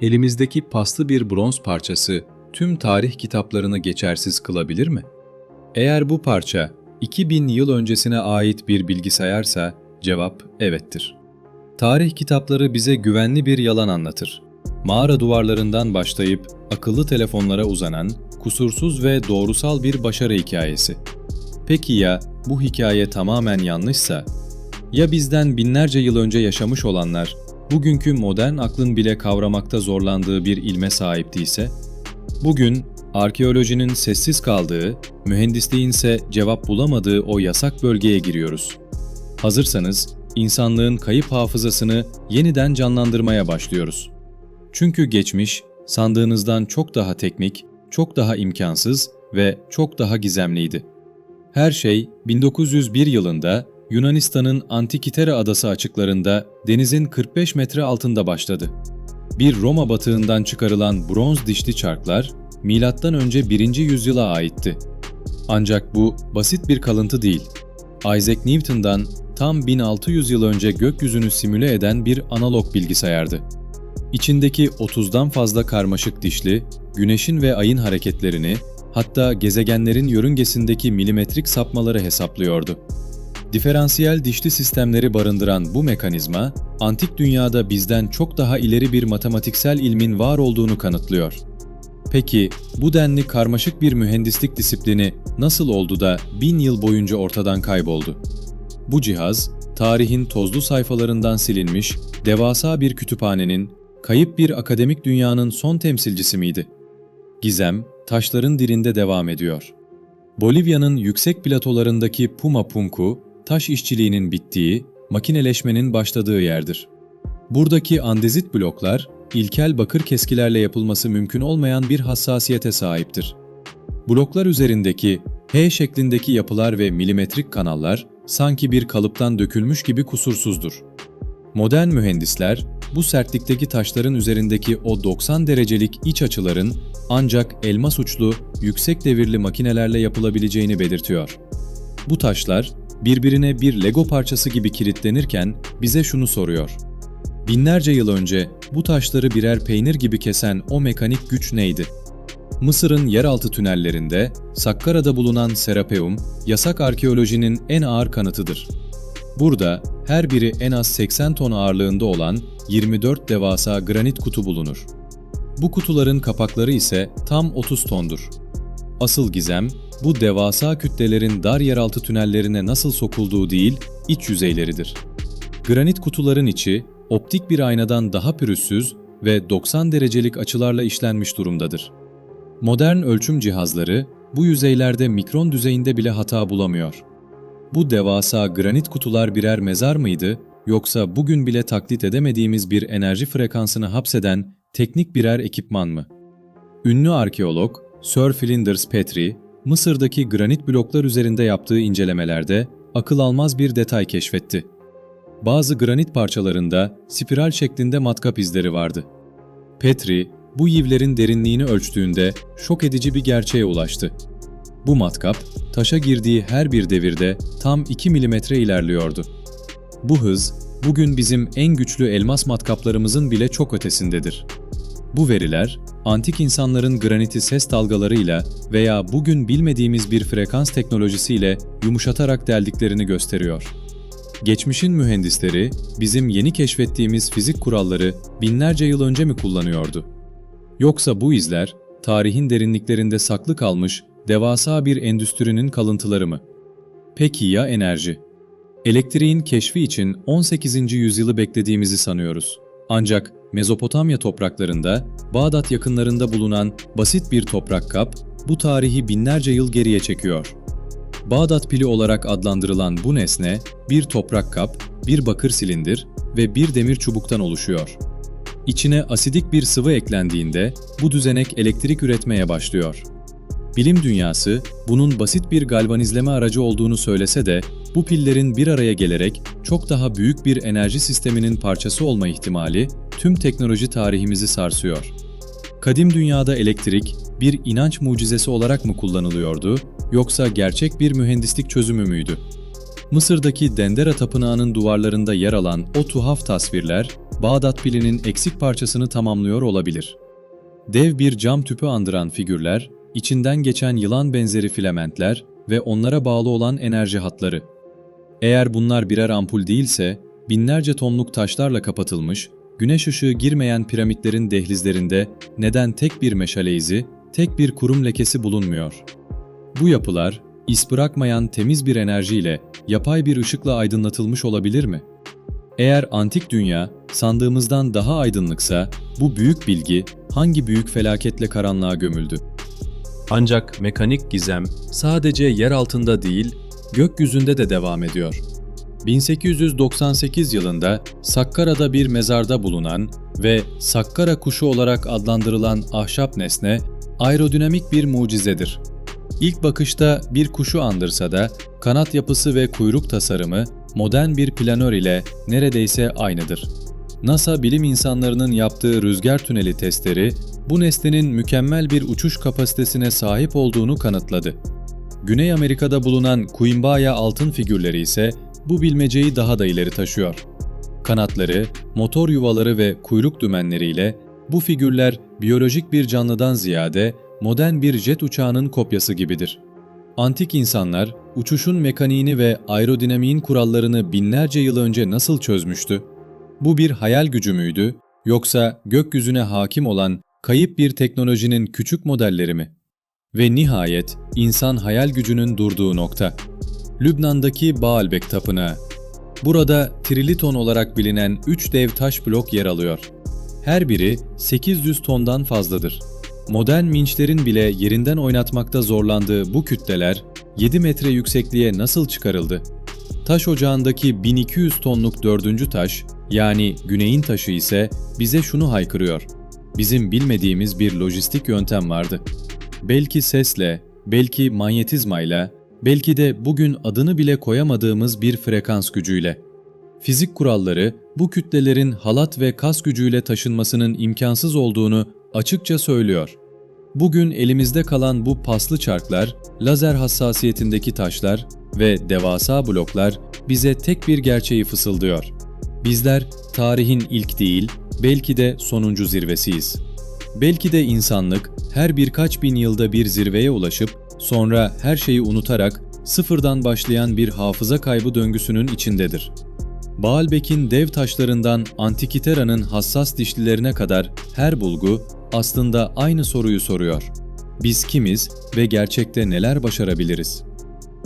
Elimizdeki paslı bir bronz parçası tüm tarih kitaplarını geçersiz kılabilir mi? Eğer bu parça 2000 yıl öncesine ait bir bilgisayarsa cevap evettir. Tarih kitapları bize güvenli bir yalan anlatır. Mağara duvarlarından başlayıp akıllı telefonlara uzanan kusursuz ve doğrusal bir başarı hikayesi. Peki ya bu hikaye tamamen yanlışsa? Ya bizden binlerce yıl önce yaşamış olanlar bugünkü modern aklın bile kavramakta zorlandığı bir ilme sahip değilse? Bugün arkeolojinin sessiz kaldığı, mühendisliğin ise cevap bulamadığı o yasak bölgeye giriyoruz. Hazırsanız insanlığın kayıp hafızasını yeniden canlandırmaya başlıyoruz. Çünkü geçmiş sandığınızdan çok daha teknik, çok daha imkansız ve çok daha gizemliydi. Her şey 1901 yılında Yunanistan'ın Antikitera adası açıklarında denizin 45 metre altında başladı. Bir Roma batığından çıkarılan bronz dişli çarklar M.Ö. 1. yüzyıla aitti. Ancak bu basit bir kalıntı değil. Isaac Newton'dan tam 1600 yıl önce gökyüzünü simüle eden bir analog bilgisayardı. İçindeki 30'dan fazla karmaşık dişli, güneşin ve ayın hareketlerini, hatta gezegenlerin yörüngesindeki milimetrik sapmaları hesaplıyordu. Diferansiyel dişli sistemleri barındıran bu mekanizma, antik dünyada bizden çok daha ileri bir matematiksel ilmin var olduğunu kanıtlıyor. Peki bu denli karmaşık bir mühendislik disiplini nasıl oldu da bin yıl boyunca ortadan kayboldu? Bu cihaz, tarihin tozlu sayfalarından silinmiş, devasa bir kütüphanenin, kayıp bir akademik dünyanın son temsilcisi miydi? Gizem, taşların dilinde devam ediyor. Bolivya'nın yüksek platolarındaki Puma Punku, taş işçiliğinin bittiği, makineleşmenin başladığı yerdir. Buradaki andezit bloklar, ilkel bakır keskilerle yapılması mümkün olmayan bir hassasiyete sahiptir. Bloklar üzerindeki H şeklindeki yapılar ve milimetrik kanallar sanki bir kalıptan dökülmüş gibi kusursuzdur. Modern mühendisler bu sertlikteki taşların üzerindeki o 90 derecelik iç açıların ancak elmas uçlu, yüksek devirli makinelerle yapılabileceğini belirtiyor. Bu taşlar birbirine bir Lego parçası gibi kilitlenirken bize şunu soruyor. Binlerce yıl önce bu taşları birer peynir gibi kesen o mekanik güç neydi? Mısır'ın yeraltı tünellerinde, Sakkara'da bulunan Serapeum, yasak arkeolojinin en ağır kanıtıdır. Burada her biri en az 80 ton ağırlığında olan 24 devasa granit kutu bulunur. Bu kutuların kapakları ise tam 30 tondur. Asıl gizem, bu devasa kütlelerin dar yeraltı tünellerine nasıl sokulduğu değil, iç yüzeyleridir. Granit kutuların içi, optik bir aynadan daha pürüzsüz ve 90 derecelik açılarla işlenmiş durumdadır. Modern ölçüm cihazları bu yüzeylerde mikron düzeyinde bile hata bulamıyor. Bu devasa granit kutular birer mezar mıydı yoksa bugün bile taklit edemediğimiz bir enerji frekansını hapseden teknik birer ekipman mı? Ünlü arkeolog Sir Flinders Petrie, Mısır'daki granit bloklar üzerinde yaptığı incelemelerde akıl almaz bir detay keşfetti. Bazı granit parçalarında spiral şeklinde matkap izleri vardı. Petrie, bu yivlerin derinliğini ölçtüğünde şok edici bir gerçeğe ulaştı. Bu matkap, taşa girdiği her bir devirde tam 2 milimetre ilerliyordu. Bu hız, bugün bizim en güçlü elmas matkaplarımızın bile çok ötesindedir. Bu veriler, antik insanların graniti ses dalgalarıyla veya bugün bilmediğimiz bir frekans teknolojisiyle yumuşatarak deldiklerini gösteriyor. Geçmişin mühendisleri bizim yeni keşfettiğimiz fizik kuralları binlerce yıl önce mi kullanıyordu? Yoksa bu izler tarihin derinliklerinde saklı kalmış devasa bir endüstrinin kalıntıları mı? Peki ya enerji? Elektriğin keşfi için 18. yüzyılı beklediğimizi sanıyoruz. Ancak Mezopotamya topraklarında, Bağdat yakınlarında bulunan basit bir toprak kap bu tarihi binlerce yıl geriye çekiyor. Bağdat pili olarak adlandırılan bu nesne bir toprak kap, bir bakır silindir ve bir demir çubuktan oluşuyor. İçine asidik bir sıvı eklendiğinde bu düzenek elektrik üretmeye başlıyor. Bilim dünyası bunun basit bir galvanizleme aracı olduğunu söylese de bu pillerin bir araya gelerek çok daha büyük bir enerji sisteminin parçası olma ihtimali tüm teknoloji tarihimizi sarsıyor. Kadim dünyada elektrik bir inanç mucizesi olarak mı kullanılıyordu yoksa gerçek bir mühendislik çözümü müydü? Mısır'daki Dendera Tapınağı'nın duvarlarında yer alan o tuhaf tasvirler Bağdat pilinin eksik parçasını tamamlıyor olabilir. Dev bir cam tüpü andıran figürler, içinden geçen yılan benzeri filamentler ve onlara bağlı olan enerji hatları. Eğer bunlar birer ampul değilse, binlerce tonluk taşlarla kapatılmış, güneş ışığı girmeyen piramitlerin dehlizlerinde neden tek bir meşale izi, tek bir kurum lekesi bulunmuyor? Bu yapılar, iz bırakmayan temiz bir enerjiyle, yapay bir ışıkla aydınlatılmış olabilir mi? Eğer antik dünya sandığımızdan daha aydınlıksa, bu büyük bilgi hangi büyük felaketle karanlığa gömüldü? Ancak mekanik gizem sadece yer altında değil, gökyüzünde de devam ediyor. 1898 yılında Sakkara'da bir mezarda bulunan ve Sakkara kuşu olarak adlandırılan ahşap nesne aerodinamik bir mucizedir. İlk bakışta bir kuşu andırsa da kanat yapısı ve kuyruk tasarımı modern bir planör ile neredeyse aynıdır. NASA bilim insanlarının yaptığı rüzgar tüneli testleri bu nesnenin mükemmel bir uçuş kapasitesine sahip olduğunu kanıtladı. Güney Amerika'da bulunan Kuimbaya altın figürleri ise bu bilmeceyi daha da ileri taşıyor. Kanatları, motor yuvaları ve kuyruk dümenleriyle bu figürler biyolojik bir canlıdan ziyade modern bir jet uçağının kopyası gibidir. Antik insanlar uçuşun mekaniğini ve aerodinamiğin kurallarını binlerce yıl önce nasıl çözmüştü? Bu bir hayal gücü müydü yoksa gökyüzüne hakim olan kayıp bir teknolojinin küçük modelleri mi? Ve nihayet insan hayal gücünün durduğu nokta. Lübnan'daki Baalbek Tapınağı. Burada triliton olarak bilinen 3 dev taş blok yer alıyor. Her biri 800 tondan fazladır. Modern minçlerin bile yerinden oynatmakta zorlandığı bu kütleler 7 metre yüksekliğe nasıl çıkarıldı? Taş ocağındaki 1200 tonluk dördüncü taş, yani güneyin taşı ise bize şunu haykırıyor. Bizim bilmediğimiz bir lojistik yöntem vardı. Belki sesle, belki manyetizmayla, belki de bugün adını bile koyamadığımız bir frekans gücüyle. Fizik kuralları bu kütlelerin halat ve kas gücüyle taşınmasının imkansız olduğunu açıkça söylüyor. Bugün elimizde kalan bu paslı çarklar, lazer hassasiyetindeki taşlar ve devasa bloklar bize tek bir gerçeği fısıldıyor. Bizler tarihin ilk değil, belki de sonuncu zirvesiyiz. Belki de insanlık her birkaç bin yılda bir zirveye ulaşıp sonra her şeyi unutarak sıfırdan başlayan bir hafıza kaybı döngüsünün içindedir. Baalbek'in dev taşlarından Antikitera'nın hassas dişlilerine kadar her bulgu aslında aynı soruyu soruyor. Biz kimiz ve gerçekte neler başarabiliriz?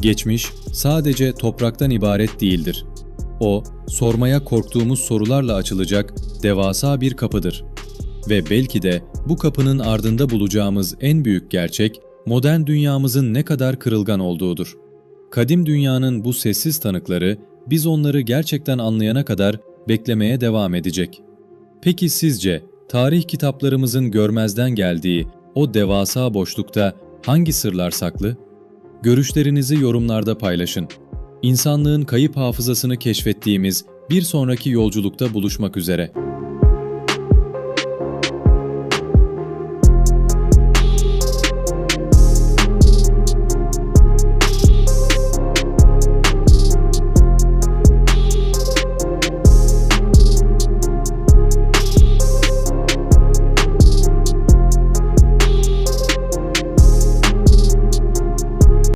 Geçmiş sadece topraktan ibaret değildir. O, sormaya korktuğumuz sorularla açılacak devasa bir kapıdır. Ve belki de bu kapının ardında bulacağımız en büyük gerçek, modern dünyamızın ne kadar kırılgan olduğudur. Kadim dünyanın bu sessiz tanıkları, biz onları gerçekten anlayana kadar beklemeye devam edecek. Peki sizce tarih kitaplarımızın görmezden geldiği o devasa boşlukta hangi sırlar saklı? Görüşlerinizi yorumlarda paylaşın. İnsanlığın kayıp hafızasını keşfettiğimiz bir sonraki yolculukta buluşmak üzere.